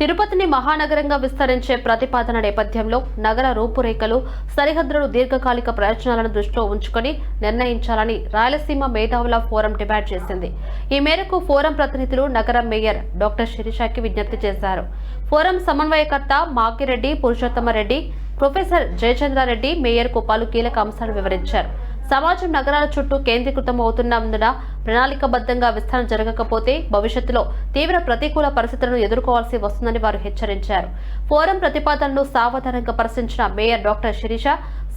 తిరుపతిని మహానగరంగా విస్తరించే ప్రతిపాదన నేపథ్యంలో నగర రూపురేఖలు సరిహద్దులు దీర్ఘకాలిక ప్రయోజనాలను దృష్టిలో ఉంచుకొని నిర్ణయించాలని రాయలసీమ మేధావుల ఫోరం డిమాండ్ చేసింది. ఈ మేరకు ఫోరం ప్రతినిధులు నగర మేయర్ డాక్టర్ శిరీషాకి విజ్ఞప్తి చేశారు. ఫోరం సమన్వయకర్త మాకిరెడ్డి పురుషోత్తమరెడ్డి ప్రొఫెసర్ జయచంద్రారెడ్డి మేయర్కు పలు కీలక అంశాలు వివరించారు. సమాజం నగరాల చుట్టూ కేంద్రీకృతం అవుతున్నందున ప్రణాళికబద్ధంగా విస్తరణ జరగకపోతే భవిష్యత్తులో తీవ్ర ప్రతికూల పరిస్థితులను ఎదుర్కోవాల్సి వస్తుందని వారు హెచ్చరించారు. ఫోరం ప్రతిపాదనను సావధానంగా పరిశీలించిన మేయర్ డాక్టర్ శిరీష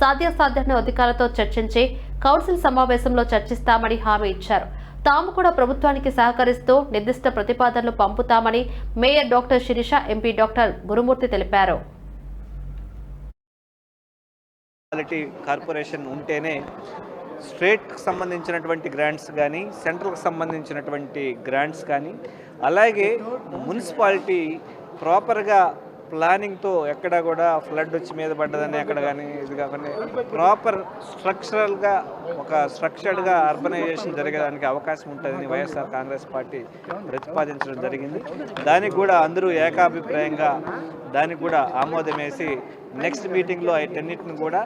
సాధ్యాసాధ్యాన్ని అధికారులతో చర్చించి కౌన్సిల్ సమావేశంలో చర్చిస్తామని హామీ ఇచ్చారు. తాము కూడా ప్రభుత్వానికి సహకరిస్తూ నిర్దిష్ట ప్రతిపాదనలు పంపుతామని mayor doctor Sirisha MP doctor Gurumurthy తెలిపారు. మున్సిపాలిటీ కార్పొరేషన్ ఉంటేనే స్టేట్కి సంబంధించినటువంటి గ్రాంట్స్ కానీ సెంట్రల్కి సంబంధించినటువంటి గ్రాంట్స్ కానీ అలాగే మున్సిపాలిటీ ప్రాపర్గా ప్లానింగ్తో ఎక్కడ కూడా ఫ్లడ్ వచ్చి మీద పడ్డదని ఎక్కడ కానీ ఇది కాకుండా ప్రాపర్ స్ట్రక్చరల్గా ఒక స్ట్రక్చర్డ్గా అర్బనైజేషన్ జరిగేదానికి అవకాశం ఉంటుందని వైఎస్ఆర్ కాంగ్రెస్ పార్టీ ప్రతిపాదించడం జరిగింది. దానికి కూడా అందరూ ఏకాభిప్రాయంగా దానికి కూడా ఆమోదం వేసి నెక్స్ట్ మీటింగ్లో వీటన్నిటిని కూడా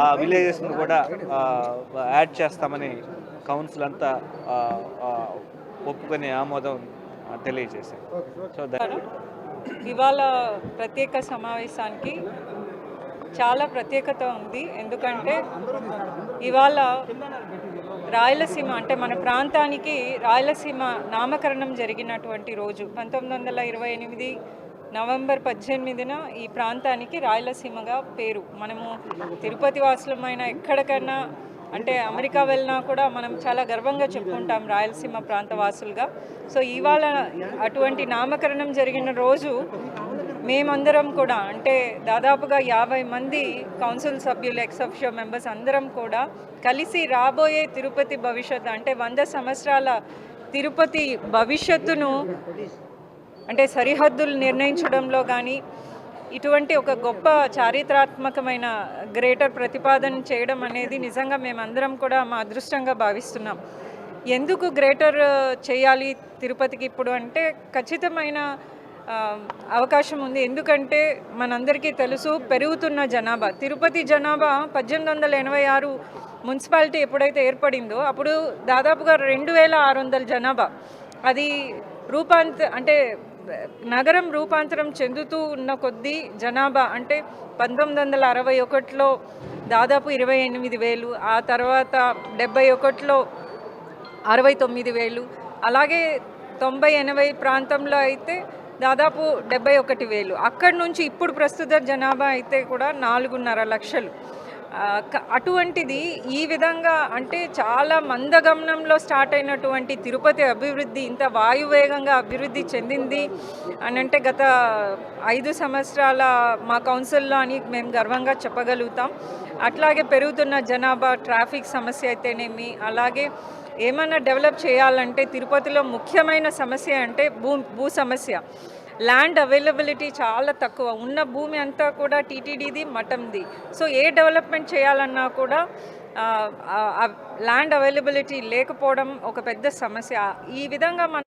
ఆ విలేజెస్ని కూడా యాడ్ చేస్తామని కౌన్సిల్ అంతా ఒప్పుకొని ఆమోదం తెలియజేశారు. సో దా ఇవాళ ప్రత్యేక సమావేశానికి చాలా ప్రత్యేకత ఉంది. ఎందుకంటే ఇవాళ రాయలసీమ అంటే మన ప్రాంతానికి రాయలసీమ నామకరణం జరిగినటువంటి రోజు పంతొమ్మిది వందల ఇరవై ఎనిమిది నవంబర్ పద్దెనిమిదిన ఈ ప్రాంతానికి రాయలసీమగా పేరు. మనము తిరుపతి వాసులమైన ఎక్కడికన్నా అంటే అమెరికా వెళ్ళినా కూడా మనం చాలా గర్వంగా చెప్పుకుంటాం రాయలసీమ ప్రాంత వాసులుగా సో ఇవాళ అటువంటి నామకరణం జరిగిన రోజు మేమందరం కూడా అంటే దాదాపుగా యాభై మంది కౌన్సిల్ సభ్యులు ఎక్సఫిషియో మెంబర్స్ అందరం కూడా కలిసి రాబోయే తిరుపతి భవిష్యత్తు అంటే వంద సంవత్సరాల తిరుపతి భవిష్యత్తును అంటే సరిహద్దులు నిర్ణయించడంలో కానీ ఇటువంటి ఒక గొప్ప చారిత్రాత్మకమైన గ్రేటర్ ప్రతిపాదన చేయడం అనేది నిజంగా మేమందరం కూడా మా అదృష్టంగా భావిస్తున్నాం. ఎందుకు గ్రేటర్ చేయాలి తిరుపతికి ఇప్పుడు అంటే ఖచ్చితమైన అవకాశం ఉంది. ఎందుకంటే మనందరికీ తెలుసు పెరుగుతున్న జనాభా. తిరుపతి జనాభా పద్దెనిమిది వందల ఎనభై ఆరు మున్సిపాలిటీ ఎప్పుడైతే ఏర్పడిందో అప్పుడు దాదాపుగా రెండు వేల ఆరు వందల జనాభా. అది రూపాంత అంటే నగరం రూపాంతరం చెందుతూ ఉన్న కొద్దీ జనాభా అంటే పంతొమ్మిది వందల అరవై ఒకటిలో దాదాపు ఇరవై ఎనిమిది వేలు ఆ తర్వాత డెబ్బై ఒకటిలో అరవై తొమ్మిది వేలు అలాగే తొంభై ఎనభై ప్రాంతంలో అయితే దాదాపు డెబ్బై ఒకటి వేలు. అక్కడి నుంచి ఇప్పుడు ప్రస్తుత జనాభా అయితే కూడా నాలుగున్నర లక్షలు. అటువంటిది ఈ విధంగా అంటే చాలా మందగమనంలో స్టార్ట్ అయినటువంటి తిరుపతి అభివృద్ధి ఇంత వాయువేగంగా అభివృద్ధి చెందింది అని అంటే గత ఐదు సంవత్సరాల మా కౌన్సిల్లో అని మేము గర్వంగా చెప్పగలుగుతాం. అట్లాగే పెరుగుతున్న జనాభా ట్రాఫిక్ సమస్య అయితేనేమి అలాగే ఏమైనా డెవలప్ చేయాలంటే తిరుపతిలో ముఖ్యమైన సమస్య అంటే భూ భూ సమస్య. ల్యాండ్ అవైలబిలిటీ చాలా తక్కువ. ఉన్న భూమి అంతా కూడా టీటీడీది మఠంది సో ఏ డెవలప్మెంట్ చేయాలన్నా కూడా ల్యాండ్ అవైలబిలిటీ లేకపోవడం ఒక పెద్ద సమస్య. ఈ విధంగా మన